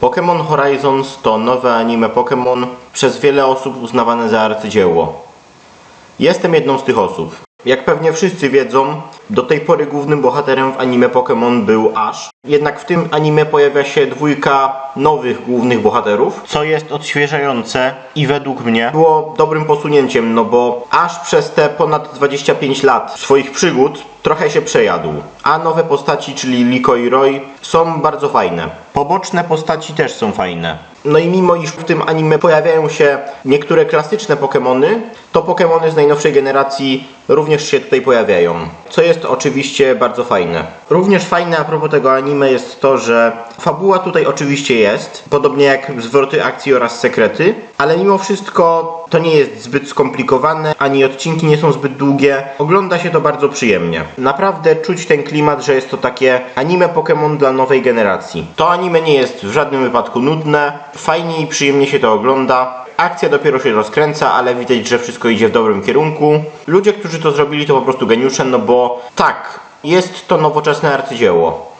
Pokémon Horizons to nowe anime Pokémon przez wiele osób uznawane za arcydzieło. Jestem jedną z tych osób. Jak pewnie wszyscy wiedzą, do tej pory głównym bohaterem w anime Pokémon był Ash. Jednak w tym anime pojawia się dwójka nowych głównych bohaterów, co jest odświeżające i według mnie było dobrym posunięciem, no bo Ash przez te ponad 25 lat swoich przygód trochę się przejadł. A nowe postaci, czyli Liko i Roy, są bardzo fajne. Poboczne postaci też są fajne. No i mimo iż w tym anime pojawiają się niektóre klasyczne Pokémony, to Pokémony z najnowszej generacji również się tutaj pojawiają. Co jest oczywiście bardzo fajne. Również fajne a propos tego anime jest to, że fabuła tutaj oczywiście jest, podobnie jak zwroty akcji oraz sekrety, ale mimo wszystko to nie jest zbyt skomplikowane, ani odcinki nie są zbyt długie. Ogląda się to bardzo przyjemnie. Naprawdę czuć ten klimat, że jest to takie anime Pokémon dla nowej generacji. To anime nie jest w żadnym wypadku nudne, fajnie i przyjemnie się to ogląda. Akcja dopiero się rozkręca, ale widać, że wszystko idzie w dobrym kierunku. Ludzie, którzy to zrobili, to po prostu geniusze, no bo tak, jest to nowoczesne arcydzieło.